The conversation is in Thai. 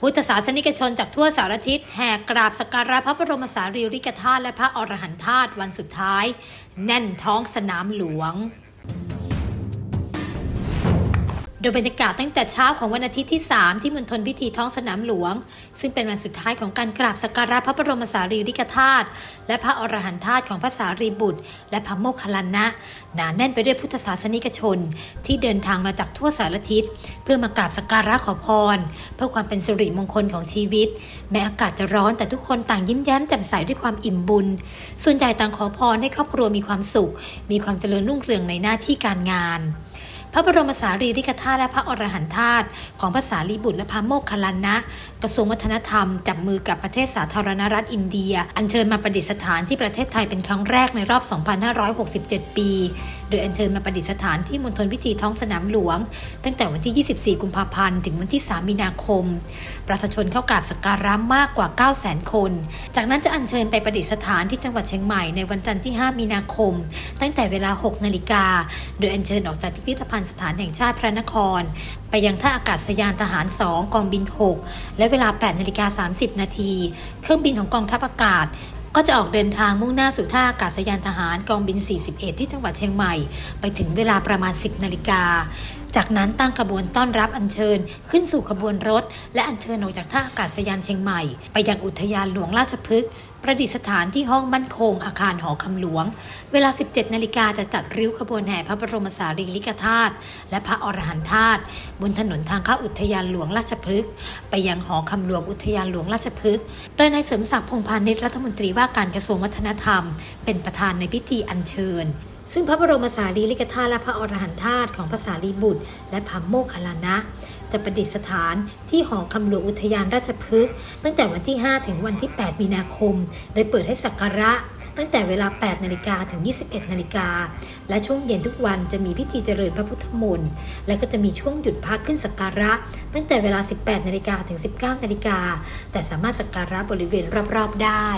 พุทธศาสนิกชนจากทั่วสารทิศแห่กราบสักการะพระบรมสารีริกธาตุและพระอรหันตธาตุวันสุดท้าย แน่นท้องสนามหลวง โดยบรรยากาศตั้งแต่เช้าของวันอาทิตย์ที่ 3 ที่มณฑลพิธีท้องสนามหลวง ซึ่งเป็นวันสุดท้ายของการกราบสักการะพระบรมสารีริกธาตุและพระอรหันตธาตุของพระสารีบุตร และพระโมคคัลลานะหนาแน่นไปด้วยพุทธศาสนิกชน ที่เดินทางมาจากทั่วสารทิศ เพื่อมากราบสักการะขอพร เพื่อความเป็นสิริมงคลของชีวิต แม้อากาศจะร้อนแต่ทุกคนต่างยิ้มแย้มแจ่มใสด้วยความอิ่มบุญ ส่วนใหญ่ต่างขอพรให้ครอบครัวมีความสุข มีความเจริญรุ่งเรืองในหน้าที่การงาน ระบรมสารีริกธาตุและพระอรหันตธาตุของพระสารีบุตรและพระโมคคัลลานะ กระทรวงวัฒนธรรม จับมือกับประเทศสาธารณรัฐอินเดีย อัญเชิญมาประดิษฐานที่ประเทศไทยเป็นครั้งแรกในรอบ 2567 ปี โดยอัญเชิญมาประดิษฐานที่มณฑลพิธีท้องสนามหลวง ตั้งแต่วันที่ 24 กุมภาพันธ์ถึงวันที่ 3 มีนาคม ประชาชนเข้ากราบสักการะมากกว่า 900,000 คน จากนั้นจะอัญเชิญไปประดิษฐานที่จังหวัดเชียงใหม่ในวันจันทร์ที่ 5 มีนาคม ตั้งแต่เวลา 6 นาฬิกา โดยอัญเชิญออกจากพิพิธภัณฑ์สถานแห่งชาติพระนคร ไปยังท่าอากาศยานทหาร 2 กองบิน 6 และเวลา 8นาฬิกา30 นาที เครื่องบินของกองทัพอากาศก็จะออกเดินทางมุ่งหน้าสู่ท่าอากาศยานทหารกองบิน 41 ที่จังหวัดเชียงใหม่ ไปถึงเวลาประมาณ 10 นาฬิกาจากนั้นตั้งขบวนต้อนรับอัญเชิญ ขึ้นสู่ขบวนรถ และอัญเชิญออกจากท่าอากาศยานเชียงใหม่ ไปยังอุทยานหลวงราชพฤกษ์ประดิษฐานที่ห้องมั่นคงอาคารหอคำหลวง เวลา 17 นาฬิกาจะจัดริ้วขบวนแห่พระบรมสารีริกธาตุและพระอรหันตธาตุบนถนนทางเข้าอุทยานหลวงราชพฤกษ์ไปยังหอคำหลวงอุทยานหลวงราชพฤกษ์โดยนายเสริมศักดิ์พงพาณิชย์รัฐมนตรีว่าการกระทรวงวัฒนธรรม เป็นประธานในพิธีอัญเชิญ ซึ่งพระบรมสารีริกธาตุและพระอรหันตธาตุของพระสารีบุตร และพระโมคคัลลานะ จะประดิษฐานที่หอคำหลวงอุทยานราชพฤกษ์ตั้งแต่วันที่ 5 ถึงวันที่ 8 มีนาคม โดยเปิดให้สักการะ ตั้งแต่เวลา 8 นาฬิกาถึง 21 นาฬิกา และช่วงเย็นทุกวันจะมีพิธีเจริญพระพุทธมนต์ และก็จะมีช่วงหยุดพักขึ้นสักการะ ตั้งแต่เวลา 18 นาฬิกาถึง 19 นาฬิกา แต่สามารถสักการะบริเวณรอบๆได้